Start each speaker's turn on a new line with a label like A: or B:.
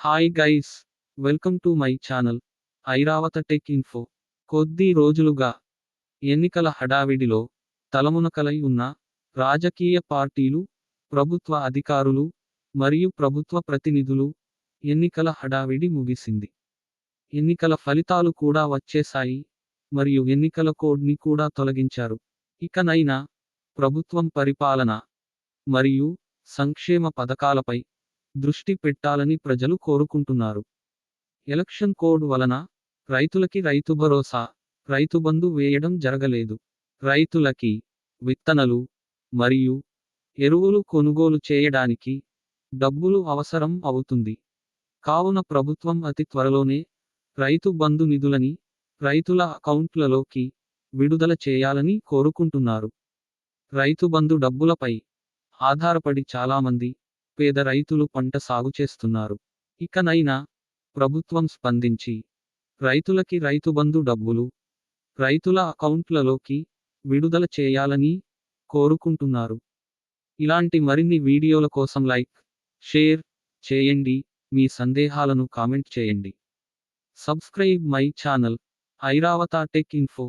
A: Hi guys welcome to my channel Airavata tech info. కొద్ది రోజులుగా ఎన్నికల హడావిడిలో తలమునకలై ఉన్న రాజకీయ పార్టీలు ప్రభుత్వ అధికారులు మరియు ప్రభుత్వ ప్రతినిధులు ఎన్నికల హడావిడి ముగిసింది. ఎన్నికల ఫలితాలు కూడా వచ్చేశాయి మరియు ఎన్నికల కోడ్ని కూడా తొలగించారు. ఇకనైనా ప్రభుత్వం పరిపాలన మరియు సంక్షేమ పథకాలపై దృష్టి పెట్టాలని ప్రజలు కోరుకుంటున్నారు. ఎలక్షన్ కోడ్ వలన రైతులకి రైతు భరోసా రైతు బంధు వేయడం జరగలేదు. రైతులకి విత్తనలు మరియు ఎరువులు కొనుగోలు చేయడానికి డబ్బులు అవసరం అవుతుంది. కావున ప్రభుత్వం అతి త్వరలోనే రైతు బంధు నిధులని రైతుల అకౌంట్లలోకి విడుదల చేయాలని కోరుకుంటున్నారు. రైతు బంధు డబ్బులపై ఆధారపడి చాలామంది పేద రైతులు పంట సాగు చేస్తున్నారు. ఇకనైనా ప్రభుత్వం స్పందించి రైతులకి రైతుబంధు డబ్బులు రైతుల అకౌంట్లలోకి విడుదల చేయాలని కోరుకుంటున్నారు. ఇలాంటి మరిన్ని వీడియోల కోసం లైక్ షేర్ చేయండి. మీ సందేహాలను కామెంట్ చేయండి. Subscribe my channel Airavata tech info.